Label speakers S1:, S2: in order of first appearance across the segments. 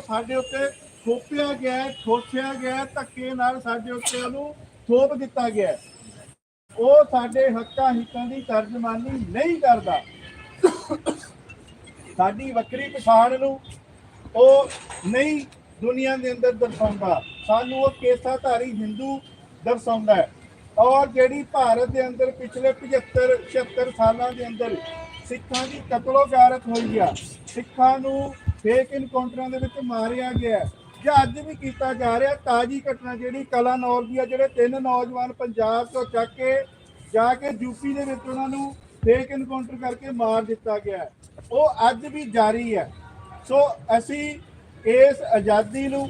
S1: ਸਾਡੇ ਉੱਤੇ ਥੋਪਿਆ ਗਿਆ, ਠੋਸਿਆ ਗਿਆ, ਧੱਕੇ ਨਾਲ ਸਾਡੇ ਉੱਤੇ ਉਹਨੂੰ ਥੋਪ ਦਿੱਤਾ ਗਿਆ। ਉਹ ਸਾਡੇ ਹੱਕਾਂ, ਹਿੱਤਾਂ ਦੀ ਤਰਜਮਾਨੀ ਨਹੀਂ ਕਰਦਾ। ਸਾਡੀ ਵੱਖਰੀ ਪਛਾਣ ਨੂੰ ਉਹ ਨਹੀਂ ਦੁਨੀਆ ਦੇ ਅੰਦਰ ਦਰਸਾਉਂਦਾ। ਸਾਨੂੰ ਉਹ ਕੇਸਾਧਾਰੀ ਹਿੰਦੂ ਦਰਸਾਉਂਦਾ ਹੈ। ਔਰ ਜਿਹੜੀ ਭਾਰਤ ਦੇ ਅੰਦਰ ਪਿਛਲੇ 75 76 ਸਾਲਾਂ ਦੇ ਅੰਦਰ ਸਿੱਖਾਂ ਦੀ ਕਤਲੋ ਕਤਲੋਗਾਰਤ ਹੋਈ ਆ, ਸਿੱਖਾਂ ਨੂੰ ਫੇਕ ਇਨਕਾਊਂਟਰਾਂ ਦੇ ਵਿੱਚ ਮਾਰਿਆ ਗਿਆ ਜਾਂ ਅੱਜ ਵੀ ਕੀਤਾ ਜਾ ਰਿਹਾ, ਤਾਜੀ ਘਟਨਾ ਜਿਹੜੀ ਕਲਾਨੌਰ ਦੀ ਆ, ਜਿਹੜੇ ਤਿੰਨ ਨੌਜਵਾਨ ਪੰਜਾਬ ਤੋਂ ਚੱਕ ਕੇ ਜਾ ਕੇ ਯੂਪੀ ਦੇ ਵਿੱਚ ਉਹਨਾਂ ਨੂੰ ਫੇਕ ਇਨਕਾਊਂਟਰ ਕਰਕੇ ਮਾਰ ਦਿੱਤਾ ਗਿਆ ਉਹ ਅੱਜ ਵੀ ਜਾਰੀ ਹੈ। ਸੋ ਅਸੀਂ ਇਸ ਆਜ਼ਾਦੀ ਨੂੰ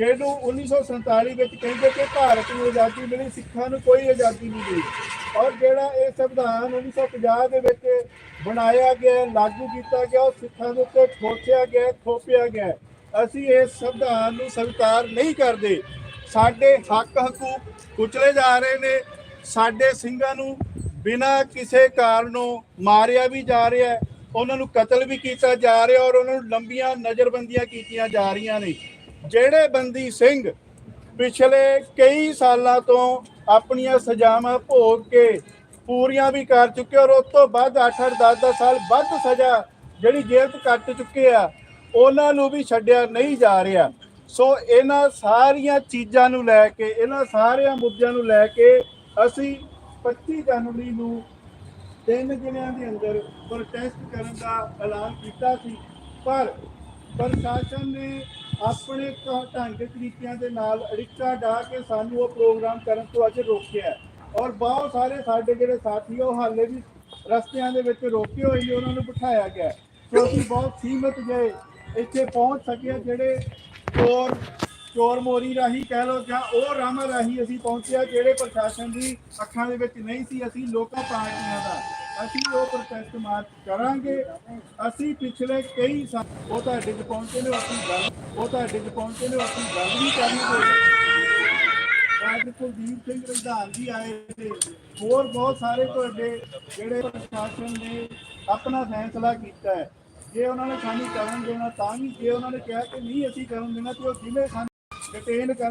S1: ਜਿਹਨੂੰ 1947 ਵਿੱਚ ਕਹਿੰਦੇ ਕਿ ਭਾਰਤ ਨੂੰ ਆਜ਼ਾਦੀ ਮਿਲੀ, ਸਿੱਖਾਂ ਨੂੰ ਕੋਈ ਆਜ਼ਾਦੀ ਨਹੀਂ ਮਿਲੀ। ਔਰ ਜਿਹੜਾ ਇਹ ਸੰਵਿਧਾਨ 1950 ਦੇ ਵਿੱਚ ਬਣਾਇਆ ਗਿਆ, ਲਾਗੂ ਕੀਤਾ ਗਿਆ, ਉਹ ਸਿੱਖਾਂ ਦੇ ਉੱਤੇ ਠੋਕਿਆ ਗਿਆ, ਥੋਪਿਆ ਗਿਆ। ਅਸੀਂ ਇਸ ਸੰਵਿਧਾਨ ਨੂੰ ਸਵੀਕਾਰ ਨਹੀਂ ਕਰਦੇ। ਸਾਡੇ ਹੱਕ ਹਕੂਕ ਕੁਚਲੇ ਜਾ ਰਹੇ ਨੇ। ਸਾਡੇ ਸਿੰਘਾਂ ਨੂੰ ਬਿਨਾਂ ਕਿਸੇ ਕਾਰਨੋਂ ਮਾਰਿਆ ਵੀ ਜਾ ਰਿਹਾ ਹੈ। ਉਹਨਾਂ ਨੂੰ ਕਤਲ ਵੀ ਕੀਤਾ ਜਾ ਰਿਹਾ ਔਰ ਉਹਨਾਂ ਨੂੰ ਲੰਬੀਆਂ ਨਜ਼ਰਬੰਦੀਆਂ ਕੀਤੀਆਂ ਜਾ ਰਹੀਆਂ ਨੇ। ਜਿਹੜੇ ਬੰਦੀ ਸਿੰਘ ਪਿਛਲੇ ਕਈ ਸਾਲਾਂ ਤੋਂ ਆਪਣੀਆਂ ਸਜ਼ਾਵਾਂ ਭੋਗ ਕੇ ਪੂਰੀਆਂ ਵੀ ਕਰ ਚੁੱਕੇ ਔਰ ਉਸ ਤੋਂ ਬਾਅਦ 8-8 10-10 ਸਾਲ ਵੱਧ ਸਜ਼ਾ ਜਿਹੜੀ ਜੇਲ੍ਹ 'ਚ ਕੱਟ ਚੁੱਕੇ ਆ, ਉਹਨਾਂ ਨੂੰ ਵੀ ਛੱਡਿਆ ਨਹੀਂ ਜਾ ਰਿਹਾ। ਸੋ ਇਹਨਾਂ ਸਾਰੀਆਂ ਚੀਜ਼ਾਂ ਨੂੰ ਲੈ ਕੇ, ਇਹਨਾਂ ਸਾਰਿਆਂ ਮੁੱਦਿਆਂ ਨੂੰ ਲੈ ਕੇ ਅਸੀਂ 25 ਜਨਵਰੀ ਨੂੰ ਤਿੰਨ ਜ਼ਿਲ੍ਹਿਆਂ ਦੇ ਅੰਦਰ ਪ੍ਰੋਟੈਸਟ ਕਰਨ ਦਾ ਐਲਾਨ ਕੀਤਾ ਸੀ। ਪਰ ਪ੍ਰਸ਼ਾਸਨ ਨੇ ਆਪਣੇ ਕ- ਢੰਗ ਤਰੀਕਿਆਂ ਦੇ ਨਾਲ ਅੜਿੱਕਾ ਡਾ ਕੇ ਸਾਨੂੰ ਉਹ ਪ੍ਰੋਗਰਾਮ ਕਰਨ ਤੋਂ ਅੱਜ ਰੋਕਿਆ ਔਰ ਬਹੁਤ ਸਾਰੇ ਸਾਡੇ ਜਿਹੜੇ ਸਾਥੀ ਉਹ ਹਾਲੇ ਵੀ ਰਸਤਿਆਂ ਦੇ ਵਿੱਚ ਰੋਕੇ ਹੋਏ ਨੇ, ਉਹਨਾਂ ਨੂੰ ਬਿਠਾਇਆ ਗਿਆ ਹੈ। ਸੋ ਅਸੀਂ ਬਹੁਤ ਸੀਮਤ ਗਏ ਇੱਥੇ ਪਹੁੰਚ ਸਕੇ, ਜਿਹੜੇ ਚੋਰ ਚੋਰ ਮੋਰੀ ਰਾਹੀਂ ਕਹਿ ਲਓ ਜਾਂ ਉਹ ਰਾਮਾ ਰਾਹੀਂ ਅਸੀਂ ਪਹੁੰਚਿਆ, ਜਿਹੜੇ ਪ੍ਰਸ਼ਾਸਨ ਦੀ ਅੱਖਾਂ ਦੇ ਵਿੱਚ ਨਹੀਂ ਸੀ, ਅਸੀਂ ਲੋਕਾਂ ਪਾਰਟੀਆਂ ਦਾ ਅਸੀਂ ਉਹ ਪ੍ਰੋਟੈਸਟ ਮਾਰਚ ਕਰਾਂਗੇ। ਅਸੀਂ ਪਿਛਲੇ ਕਈ ਸਾਲ ਉਹ ਤੁਹਾਡੇ ਚ ਪਹੁੰਚੇ ਨੇ, ਅਸੀਂ ਗੱਲ ਉਹ ਤੁਹਾਡੇ ਚ ਪਹੁੰਚੇ ਨੇ, ਅਸੀਂ ਗੱਲ ਵੀ ਕਰਾਂਗੇ। ਅੱਜ ਕੁਲਦੀਪ ਸਿੰਘ ਰੰਧਾਨ ਜੀ ਆਏ ਤੇ ਹੋਰ ਬਹੁਤ ਸਾਰੇ ਤੁਹਾਡੇ ਜਿਹੜੇ ਪ੍ਰਸ਼ਾਸਨ ਨੇ ਆਪਣਾ ਫੈਸਲਾ ਕੀਤਾ ਹੈ। ਜੇ ਉਹਨਾਂ ਨੇ ਸਾਨੂੰ ਕਰਨ ਦੇਣਾ ਤਾਂ ਵੀ, ਜੇ ਉਹਨਾਂ ਨੇ ਕਿਹਾ ਕਿ ਨਹੀਂ ਅਸੀਂ ਕਰਨ ਦੇਣਾ ਤੇ ਉਹ ਜਿਵੇਂ ਸਾਨੂੰ ਡਿਟੇਨ ਕਰਨ